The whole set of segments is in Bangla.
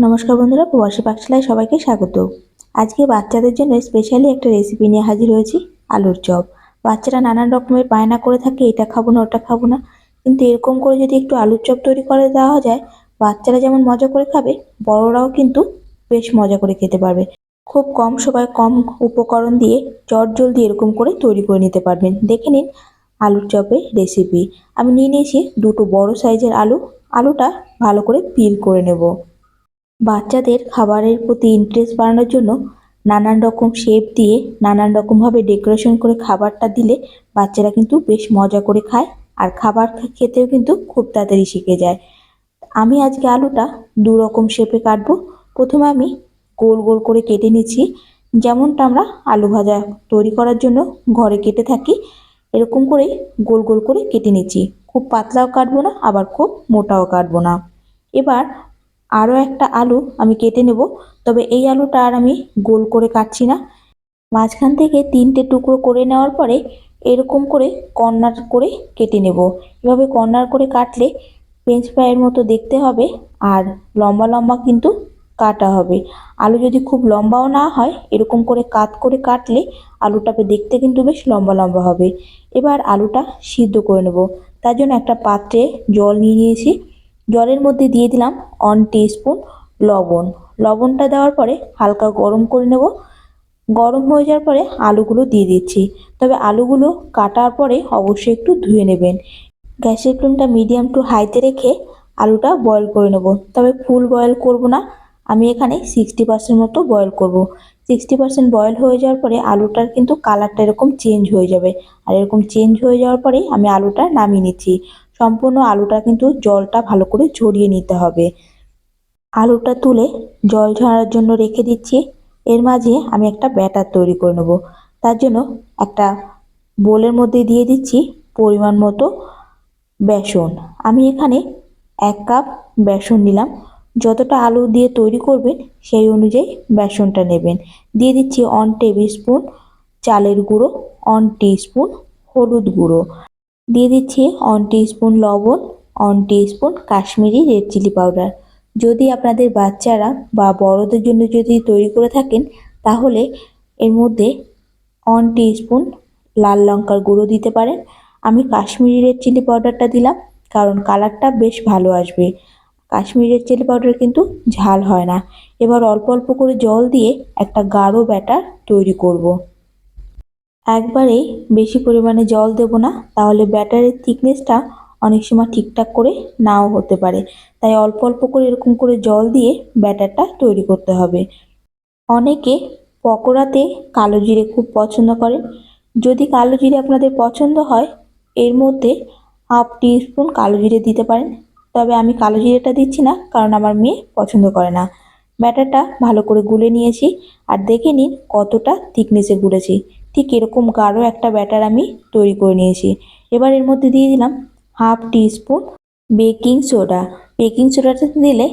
নমস্কার বন্ধুরা, প্রবাসী পাকশালায় সবাইকে স্বাগত। আজকে বাচ্চাদের জন্য স্পেশালি একটা রেসিপি নিয়ে হাজির হয়েছি, আলুর চপ। বাচ্চারা নানান রকমের বায়না করে থাকে, এটা খাব না, ওটা খাব না। কিন্তু এরকম করে যদি একটু আলুর চপ তৈরি করে দেওয়া যায়, বাচ্চারা যেমন মজা করে খাবে, বড়রাও কিন্তু বেশ মজা করে খেতে পারবে। খুব কম সময় কম উপকরণ দিয়ে জলদি এরকম করে তৈরি করে নিতে পারবেন। দেখে নিন আলুর চপের রেসিপি আমি নিয়ে নিয়েছি দুটো বড় সাইজের আলু। আলুটা ভালো করে পিল করে নেব। বাচ্চাদের খাবারের প্রতি ইন্টারেস্ট বাড়ানোর জন্য নানান রকম শেপ দিয়ে, নানান রকমভাবে ডেকোরেশন করে খাবারটা দিলে বাচ্চারা কিন্তু বেশ মজা করে খায় আর খাবার খেতেও কিন্তু খুব তাড়াতাড়ি শিখে যায়। আমি আজকে আলুটা দু রকম শেপে কাটবো। প্রথমে আমি গোল গোল করে কেটে নিচ্ছি। যেমনটা আমরা আলু ভাজা তৈরি করার জন্য ঘরে কেটে থাকি, এরকম করেই গোল গোল করে কেটে নিচ্ছি। খুব পাতলাও কাটবো না, আবার খুব মোটাও কাটবো না। এবার আরও একটা আলু আমি কেটে নেব। তবে এই আলুটা আর আমি গোল করে কাটছি না। মাঝখান থেকে তিনটে টুকরো করে নেওয়ার পরে এরকম করে কর্নার করে কেটে নেব। এভাবে কর্নার করে কাটলে ফ্রেঞ্চ ফ্রাইয়ের মতো দেখতে হবে আর লম্বা লম্বা কিন্তু কাটা হবে। আলু যদি খুব লম্বাও না হয়, এরকম করে কাত করে কাটলে আলুটাকে দেখতে কিন্তু বেশ লম্বা লম্বা হবে। এবার আলুটা সিদ্ধ করে নেব। তার জন্য একটা পাত্রে জল নিয়ে নিয়েছি। জলের মধ্যে দিয়ে দিলাম ওয়ান স্পুন লবণ। লবণটা দেওয়ার পরে হালকা গরম করে নেব। গরম হয়ে যাওয়ার পরে আলুগুলো দিয়ে দিচ্ছি। তবে আলুগুলো কাটার পরে অবশ্যই একটু ধুয়ে নেবেন। গ্যাসের ফ্লেমটা মিডিয়াম টু হাইতে রেখে আলুটা বয়েল করে নেব। তবে ফুল বয়েল করব না। আমি এখানে সিক্সটি পার্সেন্ট মতো বয়েল করব। সিক্সটি পার্সেন্ট বয়েল হয়ে যাওয়ার পরে আলুটার কিন্তু কালারটা এরকম চেঞ্জ হয়ে যাবে। আর এরকম চেঞ্জ হয়ে যাওয়ার পরে আমি আলুটা নামিয়ে নিচ্ছি। সম্পূর্ণ আলুটা কিন্তু জলটা ভালো করে ঝরিয়ে নিতে হবে। আলুটা তুলে জল ঝরার জন্য রেখে দিচ্ছি। এর মাঝে আমি একটা ব্যাটার তৈরি করে নেব। তার জন্য একটা বোলের মধ্যে দিয়ে দিচ্ছি পরিমাণ মতো বেসন। আমি এখানে এক কাপ বেসন নিলাম। যতটা আলু দিয়ে তৈরি করবেন সেই অনুযায়ী বেসনটা নেবেন। দিয়ে দিচ্ছি অন টেবিল স্পুন চালের গুঁড়ো অন স্পুন হলুদ গুঁড়ো। দিয়ে দিচ্ছি অন স্পুন লবণ one spoon Kashmiri red chilli powder যদি আপনাদের বাচ্চারা বা বড়দের জন্য যদি তৈরি করে থাকেন, তাহলে এর মধ্যে অন স্পুন লাল লঙ্কার গুঁড়ো দিতে পারেন। আমি কাশ্মীরি রেড চিলি পাউডারটা দিলাম, কারণ কালারটা বেশ ভালো আসবে। কাশ্মীরি রেড চিলি পাউডার কিন্তু ঝাল হয় না। এবার অল্প অল্প করে জল দিয়ে একটা গাঢ় ব্যাটার তৈরি করব। একবারেই বেশি পরিমাণে জল দেব না, তাহলে ব্যাটারের থিকনেসটা অনেক সময় ঠিকঠাক করে নাও হতে পারে। তাই অল্প অল্প করে এরকম করে জল দিয়ে ব্যাটারটা তৈরি করতে হবে। অনেকে পকোড়াতে কালো জিরে খুব পছন্দ করেন। যদি কালো জিরে আপনাদের পছন্দ হয়, এর মধ্যে হাফ স্পুন কালো জিরে দিতে পারেন। তবে আমি কালো জিরেটা দিচ্ছি না, কারণ আমার মেয়ে পছন্দ করে না। ব্যাটারটা ভালো করে গুলে নিয়েছি, আর দেখে নিন কতটা থিকনেসে গুলেছি। ঠিক এরকম গাঢ় একটা ব্যাটার আমি তৈরি করে নিয়েছি। এবার এর মধ্যে দিয়ে দিলাম half spoon baking soda. Baking সোডাটা দিলে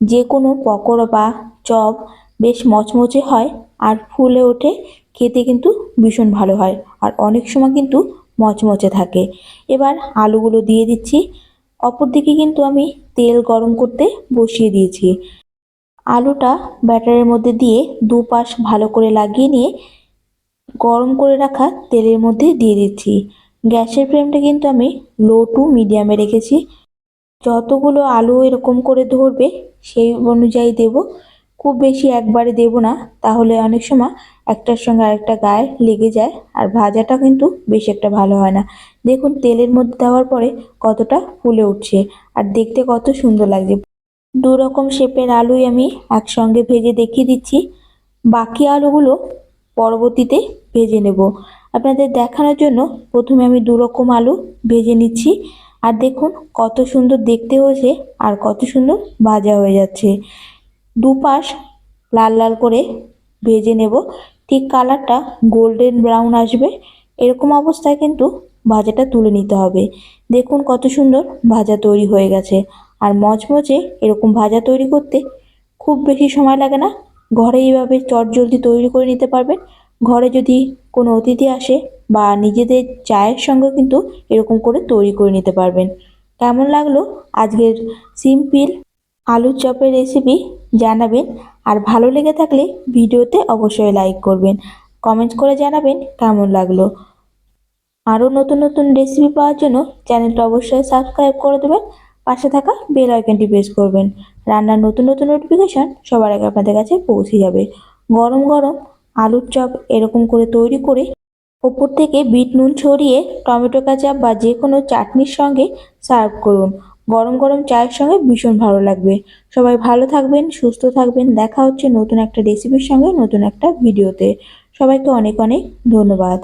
যে কোনো পকোড়া বা চপ বেশ মচমচে হয় আর ফুলে ওঠে, খেতে কিন্তু ভীষণ ভালো হয় আর অনেক সময় কিন্তু মচমচে থাকে। এবার আলুগুলো দিয়ে দিচ্ছি। অপরদিকে কিন্তু আমি তেল গরম করতে বসিয়ে দিয়েছি। আলুটা ব্যাটারের মধ্যে দিয়ে দুপাশ ভালো করে লাগিয়ে নিয়ে গরম করে রাখা তেলের মধ্যে দিয়ে দিচ্ছি। গ্যাসের ফ্লেমটা কিন্তু আমি লো টু মিডিয়ামে রেখেছি। যতগুলো আলু এরকম করে ধরবে, সেই অনুযায়ী দেব। খুব বেশি একবারে দেব না, তাহলে অনেক সময় একটার সঙ্গে আরেকটা গায়ে লেগে যায়, আর ভাজাটা কিন্তু বেশি একটা ভালো হয় না। দেখুন, তেলের মধ্যে দেওয়ার পরে কতটা ফুলে উঠছে, আর দেখতে কত সুন্দর লাগছে। দু রকম শেপের আলুই আমি একসঙ্গে ভেজে দেখিয়ে দিচ্ছি। বাকি আলুগুলো পরবর্তীতে ভেজে নেব। আপনাদের দেখানোর জন্য প্রথমে আমি দু রকম আলু ভেজে নিচ্ছি। আর দেখুন কত সুন্দর দেখতে হয়েছে আর কত সুন্দর ভাজা হয়ে যাচ্ছে। দুপাশ লাল লাল করে ভেজে নেব। ঠিক কালারটা গোল্ডেন ব্রাউন আসবে। এরকম অবস্থায় কিন্তু ভাজাটা তুলে নিতে হবে। দেখুন কত সুন্দর ভাজা তৈরি হয়ে গেছে। আর মচমচে এরকম ভাজা তৈরি করতে খুব বেশি সময় লাগে না। ঘরে এইভাবে চট জলদি তৈরি করে নিতে পারবেন। ঘরে যদি কোনো অতিথি আসে বা নিজেদের চায়ের সঙ্গে কিন্তু এরকম করে তৈরি করে নিতে পারবেন। কেমন লাগল আজকের সিম্পল আলুর চপের রেসিপি জানাবেন। আর ভালো লেগে থাকলে ভিডিওতে অবশ্যই লাইক করবেন। কমেন্ট করে জানাবেন কেমন লাগল। আরও নতুন নতুন রেসিপি পাওয়ার জন্য চ্যানেলটা অবশ্যই সাবস্ক্রাইব করে দেবেন। পাশে থাকা বেল আইকনটি প্রেস করবেন। রান্নার নতুন নতুন নোটিফিকেশান সবার আগে আপনাদের কাছে পৌঁছে যাবে। গরম গরম আলুর চপ এরকম করে তৈরি করে ওপর থেকে বিট নুন ছড়িয়ে, টমেটো কাঁচা বা যে কোনো চাটনির সঙ্গে সার্ভ করুন। গরম গরম চায়ের সঙ্গে ভীষণ ভালো লাগবে। সবাই ভালো থাকবেন, সুস্থ থাকবেন। দেখা হচ্ছে নতুন একটা রেসিপির সঙ্গে নতুন একটা ভিডিওতে সবাইকে অনেক অনেক ধন্যবাদ।